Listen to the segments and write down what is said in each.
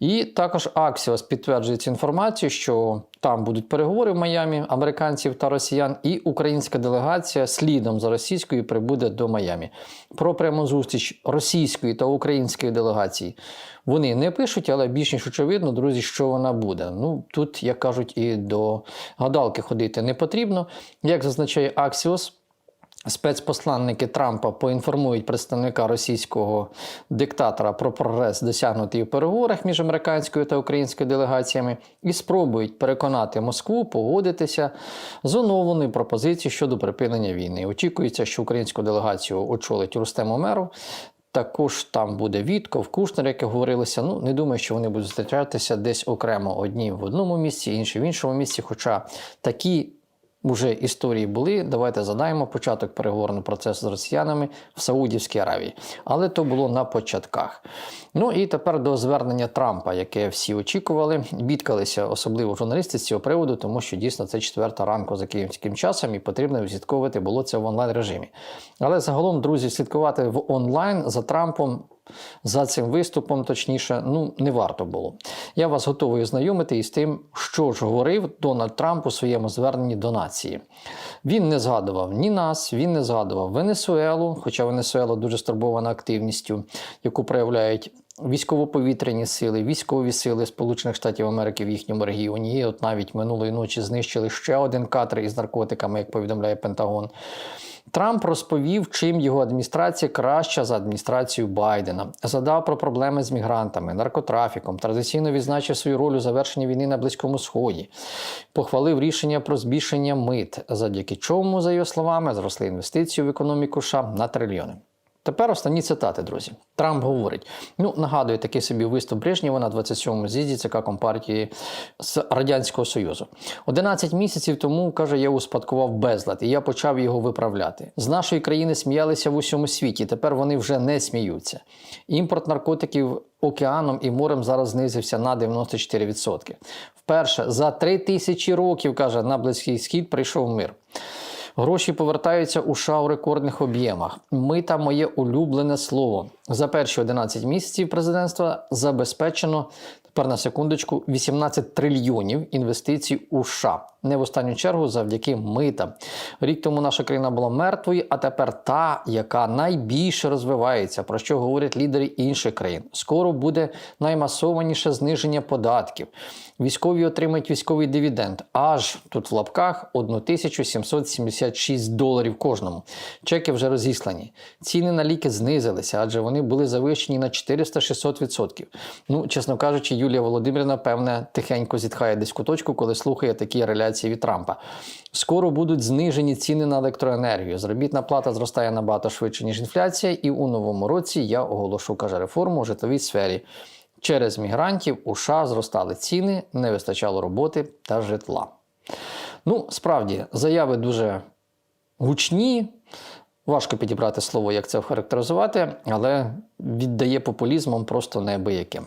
І також Аксіос підтверджує цю інформацію, що там будуть переговори в Майамі американців та росіян, і українська делегація слідом за російською прибуде до Майамі. Про пряму зустріч російської та української делегації вони не пишуть, але більш ніж очевидно, друзі, що вона буде. Ну тут, як кажуть, і до гадалки ходити не потрібно. Як зазначає Аксіос. Спецпосланники Трампа поінформують представника російського диктатора про прогрес, досягнутий у переговорах між американською та українською делегаціями, і спробують переконати Москву погодитися з оновленою пропозицією щодо припинення війни. Очікується, що українську делегацію очолить Рустем Омеров. Також там буде Вітков, Кушнер, як говорилося. Ну не думаю, що вони будуть зустрічатися десь окремо одні в одному місці, інші в іншому місці. Хоча такі Уже історії були. Давайте задаємо початок переговорного процесу з росіянами в Саудівській Аравії. Але то було на початках. Ну і тепер до звернення Трампа, яке всі очікували, бідкалися, особливо журналісти з цього приводу, тому що дійсно це четверта ранку за київським часом, і потрібно відслідковувати було це в онлайн режимі. Але загалом, друзі, слідкувати в онлайн за Трампом. За цим виступом, точніше, ну не варто було. Я вас готовий ознайомити із тим, що ж говорив Дональд Трамп у своєму зверненні до нації. Він не згадував ні нас, він не згадував Венесуелу, хоча Венесуела дуже стурбована активністю, яку проявляють. Військово-повітряні сили, військові сили Сполучених Штатів Америки в їхньому регіоні. І от навіть минулої ночі знищили ще один катер із наркотиками, як повідомляє Пентагон. Трамп розповів, чим його адміністрація краща за адміністрацію Байдена. Задав про проблеми з мігрантами, наркотрафіком, традиційно відзначив свою роль у завершенні війни на Близькому Сході, похвалив рішення про збільшення мит, завдяки чому, за його словами, зросли інвестиції в економіку США на трильйони. Тепер останні цитати, друзі. Трамп говорить: ну нагадує такий собі виступ Брежнєва на 27-му з'їзді ЦК Компартії з Радянського Союзу. 11 місяців тому каже, я успадкував безлад, і я почав його виправляти. З нашої країни сміялися в усьому світі. Тепер вони вже не сміються. Імпорт наркотиків океаном і морем зараз знизився на 94%. Вперше за три тисячі років каже на близький схід прийшов мир. Гроші повертаються у США у рекордних об'ємах. Мита моє улюблене слово. За перші 11 місяців президентства забезпечено тепер на секундочку 18 трильйонів інвестицій у США. Не в останню чергу завдяки митам. Рік тому наша країна була мертвою, а тепер та, яка найбільше розвивається, про що говорять лідери інших країн. Скоро буде наймасованіше зниження податків. Військові отримають військовий дивіденд. Аж тут в лапках 1776 доларів кожному. Чеки вже розіслані. Ціни на ліки знизилися, адже вони були завищені на 400-600%. Ну, чесно кажучи, Юлія Володимирівна, певне, тихенько зітхає десь куточку, коли слухає такі реляції від Трампа. Скоро будуть знижені ціни на електроенергію. Заробітна плата зростає набагато швидше, ніж інфляція, і у новому році я оголошу каже реформу у житловій сфері. Через мігрантів у США зростали ціни, не вистачало роботи та житла. Ну, справді, заяви дуже гучні. Важко підібрати слово, як це характеризувати, але віддає популізмом просто неабияким.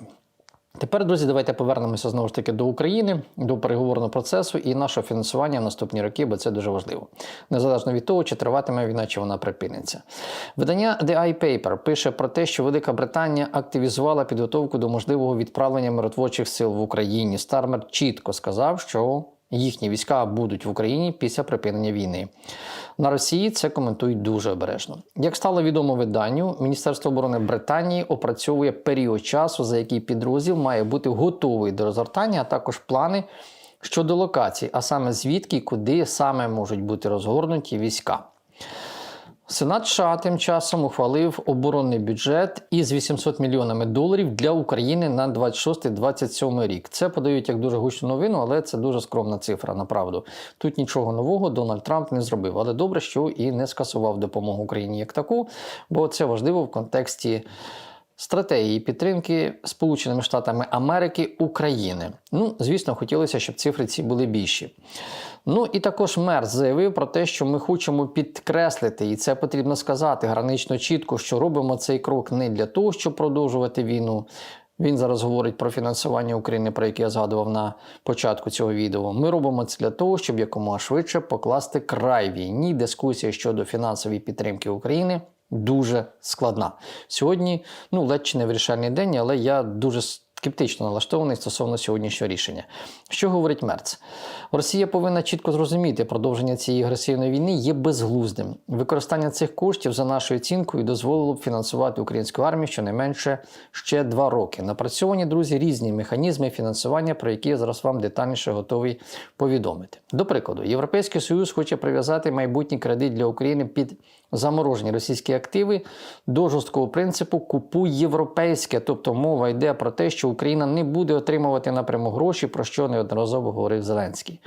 Тепер, друзі, давайте повернемося знову ж таки до України, до переговорного процесу і нашого фінансування в наступні роки, бо це дуже важливо, незалежно від того, чи триватиме війна, чи вона припиниться. Видання The Eye Paper пише про те, що Велика Британія активізувала підготовку до можливого відправлення миротворчих сил в Україні. Стармер чітко сказав, що їхні війська будуть в Україні після припинення війни. На Росії це коментують дуже обережно. Як стало відомо виданню, Міністерство оборони Британії опрацьовує період часу, за який підрозділ має бути готовий до розгортання, а також плани щодо локацій, а саме звідки і куди саме можуть бути розгорнуті війська. Сенат США тим часом ухвалив оборонний бюджет із 800 мільйонами доларів для України на 26-27 рік. Це подають як дуже гучну новину, але це дуже скромна цифра. Направду тут нічого нового Дональд Трамп не зробив. Але добре, що і не скасував допомогу Україні як таку, бо це важливо в контексті. Стратегії підтримки Сполученими Штатами Америки України. Ну, звісно, хотілося, щоб цифри ці були більші. Ну і також Мерц заявив про те, що ми хочемо підкреслити, і це потрібно сказати гранично чітко, що робимо цей крок не для того, щоб продовжувати війну. Він зараз говорить про фінансування України, про яке я згадував на початку цього відео. Ми робимо це для того, щоб якомога швидше покласти край війні. Дискусія щодо фінансової підтримки України дуже складна. Сьогодні, ну, ледь чи не вирішальний день, але я дуже скептично налаштований стосовно сьогоднішнього рішення. Що говорить Мерц? Росія повинна чітко зрозуміти, продовження цієї агресивної війни є безглуздим. Використання цих коштів за нашою оцінкою дозволило б фінансувати українську армію щонайменше ще два роки. Напрацьовані друзі різні механізми фінансування, про які я зараз вам детальніше готовий повідомити. До прикладу, Європейський Союз хоче прив'язати майбутній кредит для України під заморожені російські активи до жорсткого принципу купуй європейське, тобто мова йде про те, Україна не буде отримувати напряму гроші, про що неодноразово говорив Зеленський.